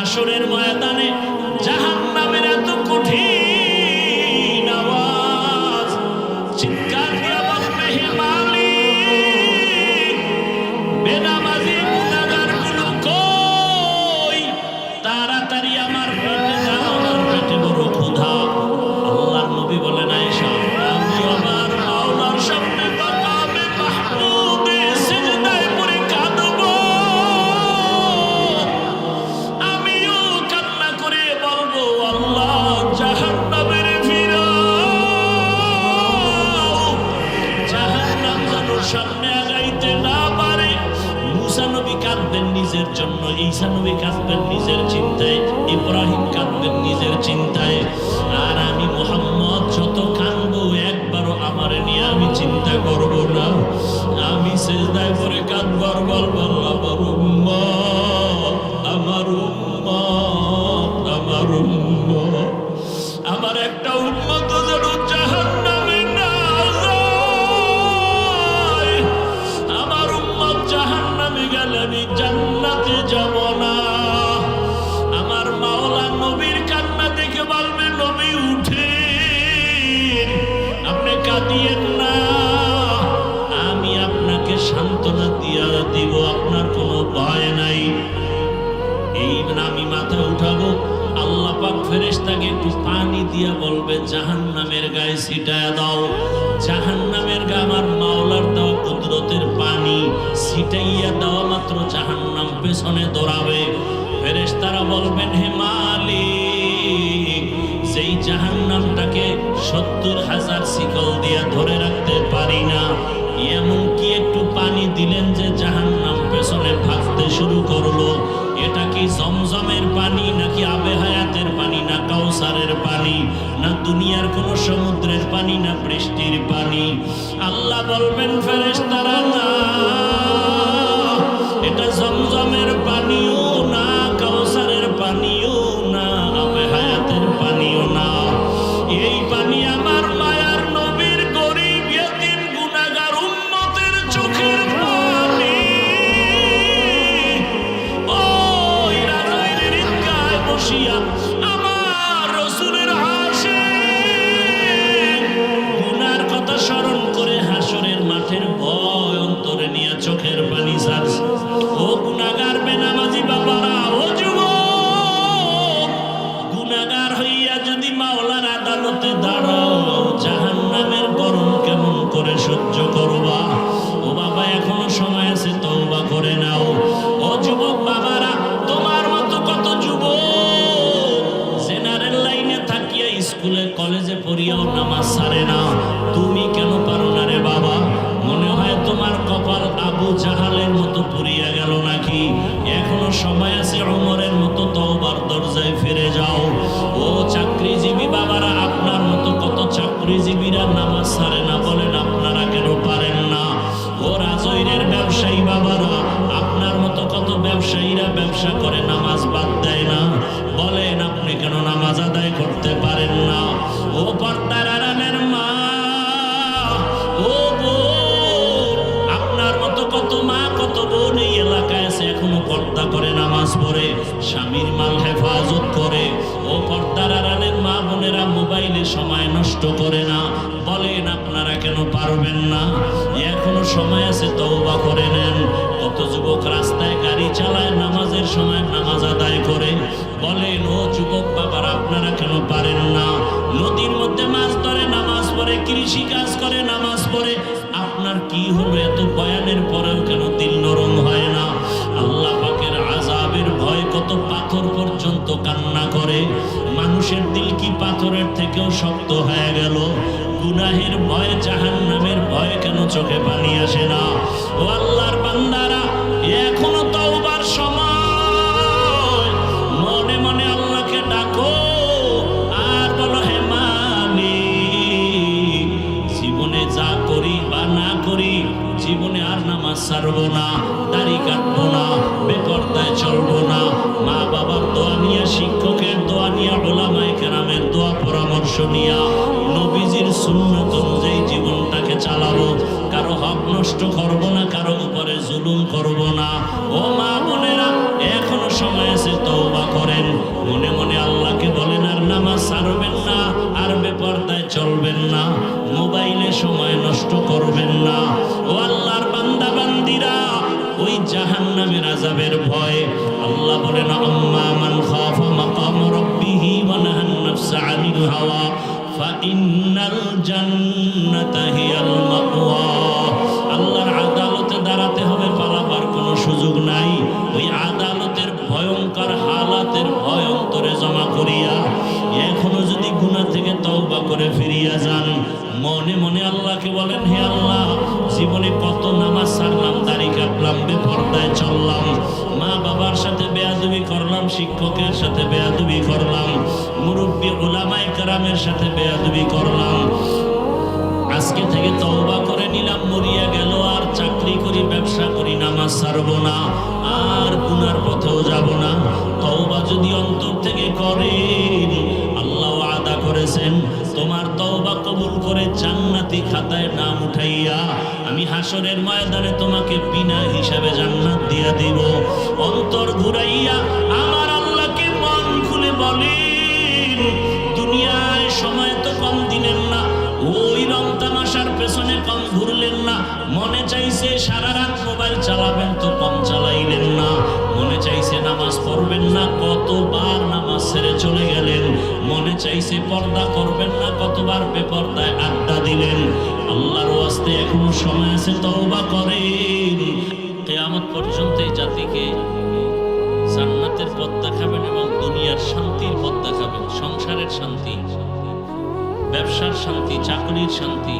হাসরের ময়দানে ছিটাইয়া দেওয়া মাত্র জাহান্নাম পেছনে দৌড়াবে। ফেরেস তারা বলবেন, হে মালি সেই জাহান্নামটাকে সত্তর হাজার শিকল দিয়া ধরে রাখতে পারি না এমন কি একটু পানি দিলেন যে জাহান্নাম পেছনে ভাগতে শুরু করল। এটা কি জমজমের পানি, নাকি আবে হায়াতের পানি, না কাউসারের পানি, না দুনিয়ার কোন সমুদ্রের পানি, না বৃষ্টির পানি? আল্লাহ বলবেন ফেরেস তারা না। কেন পারবেন না। এখনও সময় আছে তৌবা করে নেন। কত যুবক রাস্তায় গাড়ি চালায়, নামাজের সময় নামাজ আদায় করে। বলেন, ও যুবক বাবার, আপনারা কেন পারেন না? নদীর মধ্যে মাছ ধরে, নামাজ পড়ে, কৃষি কাজ করে, নামাজ পড়ে। আপনার কি হলো? এত বয়ানের পরেও কেন দিল নরম হয় না? আল্লাহ পাকের আজাবের ভয় কত পাথর পর্যন্ত কান্না করে। মানুষের দিল কি পাথরের থেকেও শক্ত হয়ে গেল? গুনাহের ভয় জাহান নামের ভয় কেন চোখে পানি আসে না? ও করিয়া এখনও যদি গুনাহ থেকে তওবা করে ফিরিয়া যান, মনে মনে আল্লাহকে বলেন, হে আল্লাহ, জীবনে কত নামাজ সারলাম দাড়ি কাটলাম বেপর্দায় চললাম, মা বাবার সাথে বেয়াদবি করলাম, শিক্ষকের সাথে বেয়াদবি করলাম, মুরব্বী ওলামাই কারামের সাথে বেয়াদবি করলাম, আজকে থেকে তওবা করে নিলাম, মরিয়া গেল চাকরি করি, ব্যবসা করি, নামাজ ছাড়বো না, আর গুনার পথেও যাব না। তওবা যদি অন্তর থেকে করেন, আল্লাহ আদা করেছেন, তোমার তওবা কবুল করে জান্নাতি খাতায় নাম উঠাইয়া আমি হাসরের ময়দানে তোমাকে বিনা হিসাবে জান্নাত দিয়া দিব। অন্তর ঘুরাইয়া আমার আল্লাহকে মন খুলে বলেন, দুনিয়ায় সময় চলে গেলেন। মনে চাইছে, পর্দা করবেন না, কতবার বেপর্দায় আড্ডা দিলেন। আল্লাহর ওয়াস্তে এখনও সময় আছে, তওবা করেন। কেয়ামত পর্যন্ত এই জাতিকে জান্নাতের পথ দেখাবেন এবং দুনিয়ার শান্তির পথ দেখাবেন। সংসারের শান্তি, ব্যবসার শান্তি, চাকরির শান্তি,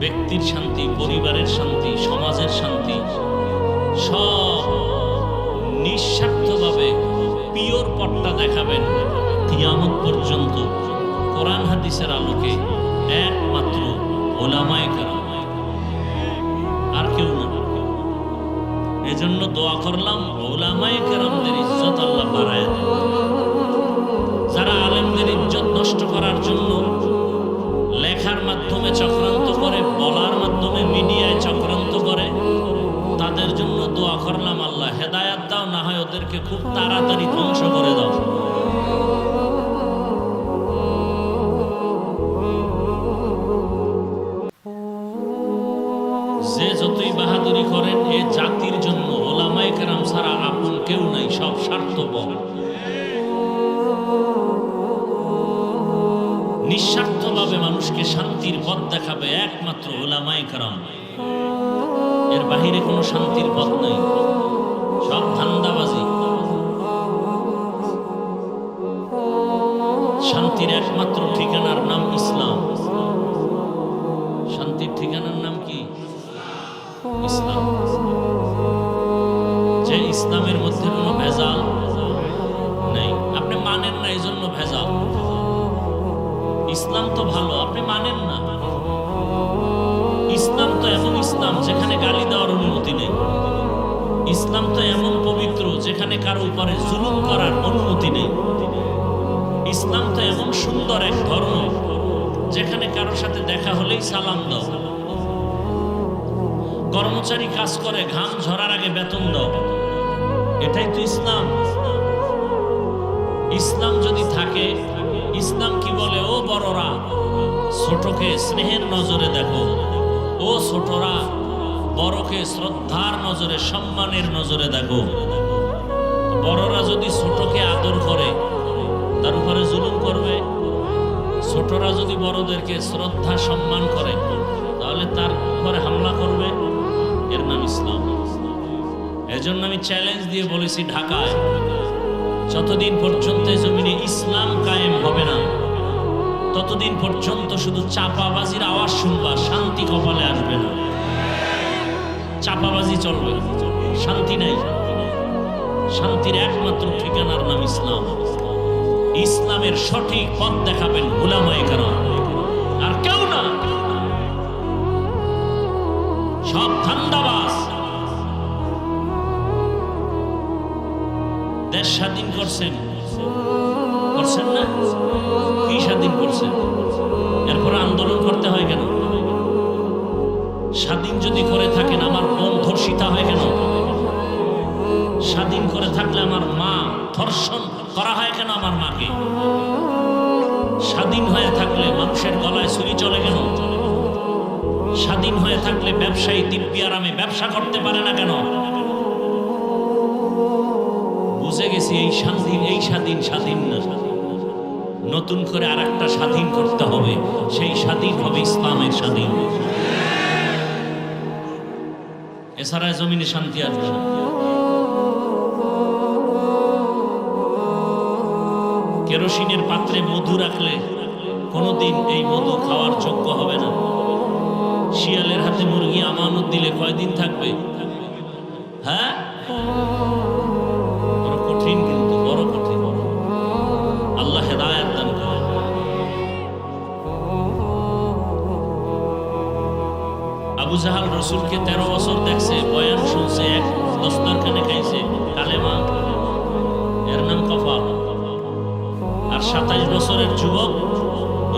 ব্যক্তির শান্তি, পরিবারের শান্তি, সমাজের শান্তি, সব নিঃস্বার্থভাবে পিওর পথটা দেখাবেন। কিয়ামত পর্যন্ত কোরআন হাদিসের আলোকে একমাত্র ওলামায় কারাম। আর কেউ না। এজন্য দোয়া করলাম ওলামায়ে কেরামদের ইজ্জত আল্লাহ বাড়ায় যারা আলেমদের ইজ্জত নষ্ট করার জন্য লেখার মাধ্যমে চক্রান্ত করে, বলার মাধ্যমে মিডিয়ায় চক্রান্ত করে, তাদের জন্য দোয়া করলাম, আল্লাহ হেদায়াত দাও, না হয় ওদেরকে খুব তাড়াতাড়ি স্বার্থপর নিঃস্বার্থভাবে মানুষকে শান্তির পথ দেখাবে একমাত্র ওলামায় কারণ এর বাহিরে কোনো শান্তির পথ নাই। কারও উপরে জুলুম করার অনুমতি নেই। ইসলাম তো এমন সুন্দর এক ধর্ম, যেখানে কারোর সাথে দেখা হলেই সালাম দাও। কর্মচারী কাজ করে, ঘাম ঝরার আগে বেতন দাও। এটাই তো ইসলাম। ইসলাম যদি থাকে, ইসলাম কি বলে? ও বড়রা, ছোটকে স্নেহের নজরে দেখো। ও ছোটরা, বড়কে শ্রদ্ধার নজরে, সম্মানের নজরে দেখো। বড়রা যদি ছোটকে আদর করে, তার উপরে জুলুম করবে। ছোটরা যদি বড়দেরকে শ্রদ্ধা, সম্মান করে, তাহলে তার উপরে হামলা করবে। এর নাম ইসলাম। এজন্য আমি চ্যালেঞ্জ দিয়ে বলেছি ঢাকায়, যতদিন পর্যন্ত জমিনে ইসলাম কায়েম হবে না, ততদিন পর্যন্ত শুধু চাপাবাজির আওয়াজ শুনবা, শান্তি কপালে আসবে না। চাপাবাজি চলবে, শান্তি নাই। শান্তির একমাত্র ঠিকানার নাম ইসলাম। ইসলামের সঠিক পথ দেখাবেন গুলামায় কারণ আর কেউ না। সব ধান্দাবাজ। দেশ স্বাধীন করছেন। করছেন না? কি স্বাধীন করছেন? থাকলে আমার মা ধর্ষণ করা হয় কেন আমার মাকে? স্বাধীন হয়ে থাকলে মানুষের গলায় ছুরি চলে কেন? স্বাধীন হয়ে থাকলে ব্যবসায়ী দিব্যি আরামে ব্যবসা করতে পারে না কেন? বুঝে গেছি এই স্বাধীন এই স্বাধীন স্বাধীন না। নতুন করে আর একটা স্বাধীন করতে হবে। সেই স্বাধীন হবে ইসলামের স্বাধীন। এছাড়া জমিনে শান্তি আসবে কেরোসিনের পাত্রে মধু রাখলে কোনোদিন এই মধু খাওয়ার যোগ্য হবে না। শিয়ালের হাতে মুরগি আমানত দিলে কয়দিন থাকবে? হ্যাঁ? আবু জাহাল রসুলকে তেরো বছরের যুবক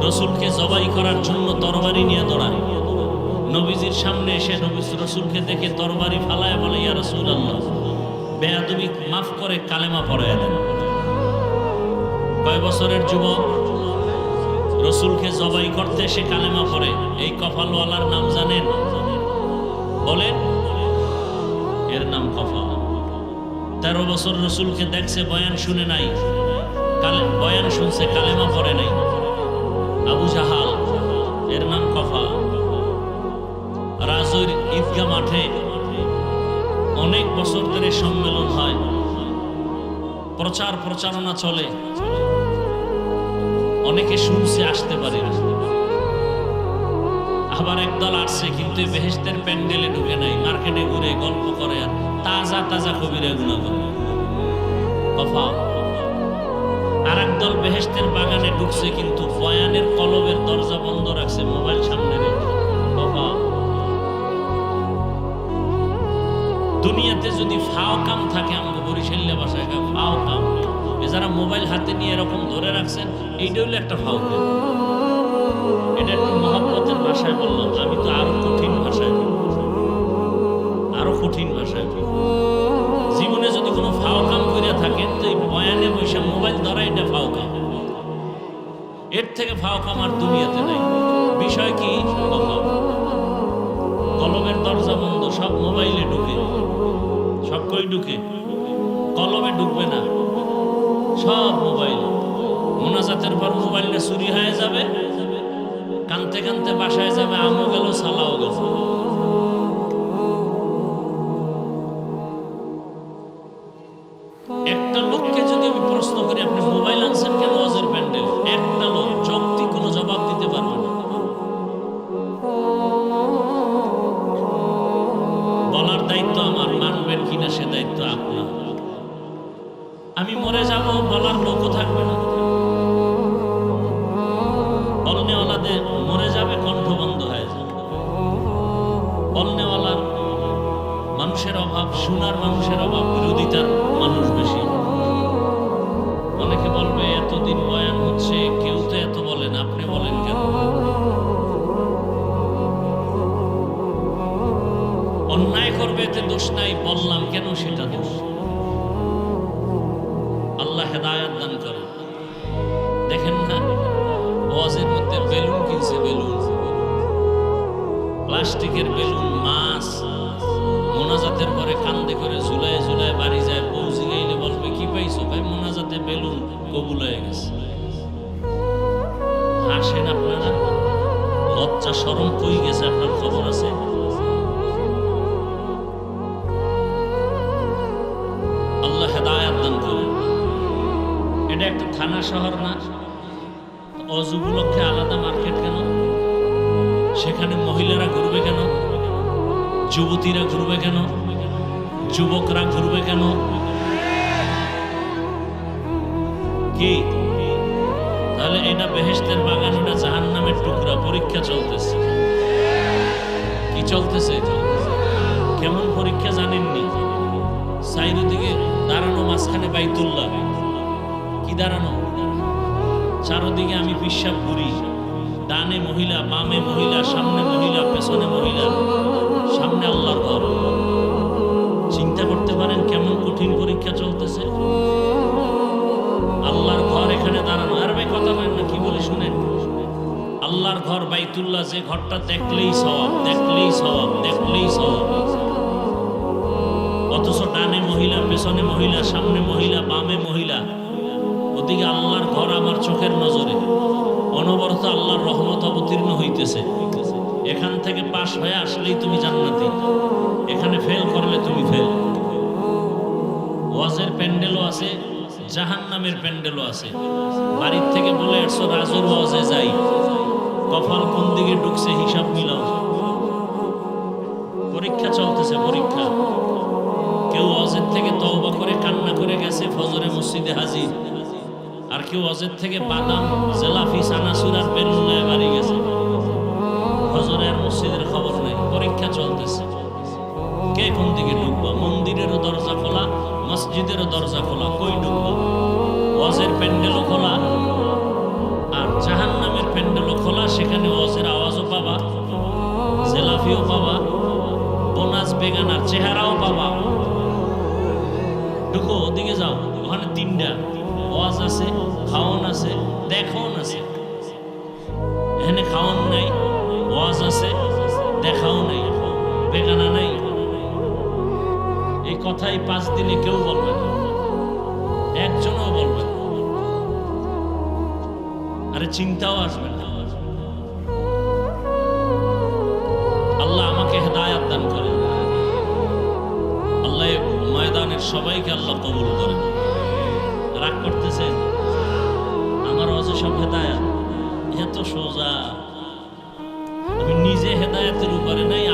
রসুলকে জবাই করার জন্য তরবারি নিয়ে দৌড়ায়। নবীজির সামনে এসে নবী রসুলকে দেখে তরবারি ফালায় বলে, ইয়া রসুল আল্লাহ বেয়াদবি মাফ করে কালেমা পড়ায় দেন। কয় বছরের যুবক রসুলকে জবাই করতে সে কালেমা পড়ে। এই কপালওয়ালার নাম জানেন? বলেন এর নাম কফা তেরো বছর রসুলকে দেখছে, বয়ান শুনে নাই। বয়ান শুনছে, কালেমা পড়ে নাই। আবু জাহাল, এর নাম কফা। রাজৈর ঈদগা মাঠে অনেক বছর ধরে সম্মেলন হয়। প্রচার প্রচারণা চলে। অনেকে শুনছে, আসতে পারে। আবার একদল আসছে, কিন্তু বেহেস্তের প্যান্ডেলে ঢুকে নাই। মার্কেটে ঘুরে গল্প করে আর তাজা তাজা কবিরা গুণা করে কফা একদল বেহেস্তের বাগানে ঢুকছে কিন্তু বয়ানের কলবের দরজা বন্ধ রাখছে মোবাইল সামনে রেখে। কফা দুনিয়াতে যদি ফাও কাম থাকে, আমাকে বরিশাল্লা বাসায় ফাও কাম। যারা মোবাইল হাতে নিয়ে এরকম ধরে রাখছেন এইটা হলো একটা ফাও কাম। এটা একটু মহব্বতের ভাষায় বললাম, আমি তো আরও কঠিন ভাষায় আরও কঠিন ভাষায় জীবনে যদি কোনো ফাও কাম করে থাকেন তো এই বয়ানে বসে মোবাইল ধরা এটা থেকে ফাও কাম আর দুনিয়াতে নেই। বিষয় কি? কলম। কলমের দরজা বন্ধ, সব মোবাইলে ঢুকে। সব কই ঢুকে? কলমে ঢুকবে না। সব মোবাইল। মোনাজাতের পর মোবাইলটা চুরি হয়ে যাবে। কানতে কানতে বাসায় যাবে, আমও গেল, সালাও গেল। বলার লোকও থাকবে না। বলনেওয়ালাদের প্লাস্টিকের বেলুন, মাছ, মোনাজাতের পরে কান্দে করে ঝুলায় ঝুলায় বাড়ি যায় পৌঁছে গেলে বলবে, কি পাইছো? ভাই মোনাজাতে বেলুন কবুল হয়ে গেছে। হাসেন আপনারা? লজ্জা সরম কই গেছে? আপনার খবর আছে? আল্লাহ হেদায়াত দান করুন। এটা একটা থানা শহর সেখানে মহিলারা ঘুরবে কেন? যুবতীরা ঘুরবে কেন? যুবকরা ঘুরবে কেন? কি? তাহলে এটা বেহেস্তের বাগান, এটা জাহান নামের টুকরা। পরীক্ষা চলতেছে। কি চলতেছে কেমন পরীক্ষা জানেননি? চারিদিকে দাঁড়ানো মাঝখানে বাইতুল্লাহ। কি দাঁড়ানো? চারোদিকে আমি বিশ্বাস করি। ডানে মহিলা, বামে মহিলা, সামনে মহিলা, পেছনে মহিলা, সামনে আল্লাহর ঘর। চিন্তা করতে পারেন কেমন কঠিন পরীক্ষা চলতেছে? আল্লাহর ঘর এখানে দাঁড়ানো, আর ভাই কথা বলেন না, কি বলে শুনেন? আল্লাহর ঘর বাইতুল্লাহ, যে ঘরটা দেখলেই সব দেখলেই সব দেখলেই সব অথচ ডানে মহিলা, পেছনে মহিলা, সামনে মহিলা বা রহমত অবতীর্ণ হইতেছে। এখান থেকে পাশ হয়ে আসলেই তুমি জান্নাতি। এখানে ফেল করলে তুমি ফেল ওয়াজের প্যান্ডেলও আছে জাহান নামের প্যান্ডেলও আছে। বাড়ির থেকে বলে আসছো, রাজুর ওয়াজে যাই। কপাল কোন দিকে ঢুকছে হিসাব মিলাও। পরীক্ষা চলতেছে, পরীক্ষা। কেউ অজের থেকে তওবা করে কান্না করে গেছে, ফজরে মসজিদে হাজির। আর কেউ অজের থেকে বাদাম জেলাফি সানাসুর আর বেলুনায় বাড়ি গেছে। ফজরে আর মসজিদের খবর নেই, পরীক্ষা চলতেছে। কে কোন দিকে ঢুকবো? মন্দিরেরও দরজা খোলা, মসজিদেরও দরজা খোলা, কই ঢুকবো? ওয়াজের প্যান্ডেলও খোলা, আর জাহান নামের প্যান্ডেলও খোলা, সেখানে ওয়াজের আওয়াজও পাবা, জেলাফিও পাবা, বোনাস বেগানার চেহারাও পাবা। ঢুকো, ওদিকে যাও, ওখানে তিনটা। আছে খাওয়ান আছে, দেখাওন আছে। এখানে খাওয়ান নাই, ওয়াজ আছে, দেখাও নাই, বেগানা নাই। এই কথাই পাঁচ দিনে কেউ বলবে না। একজনও বলবে না। আরে চিন্তাও আসবে না। আল্লাহ আমাকে হেদায়াত দান করে আল্লাহ ময়দানের সবাইকে আল্লাহ কবুল করে সব হেদায়াত এত সোজা। আমি নিজে হেদায়াতের উপরে নাই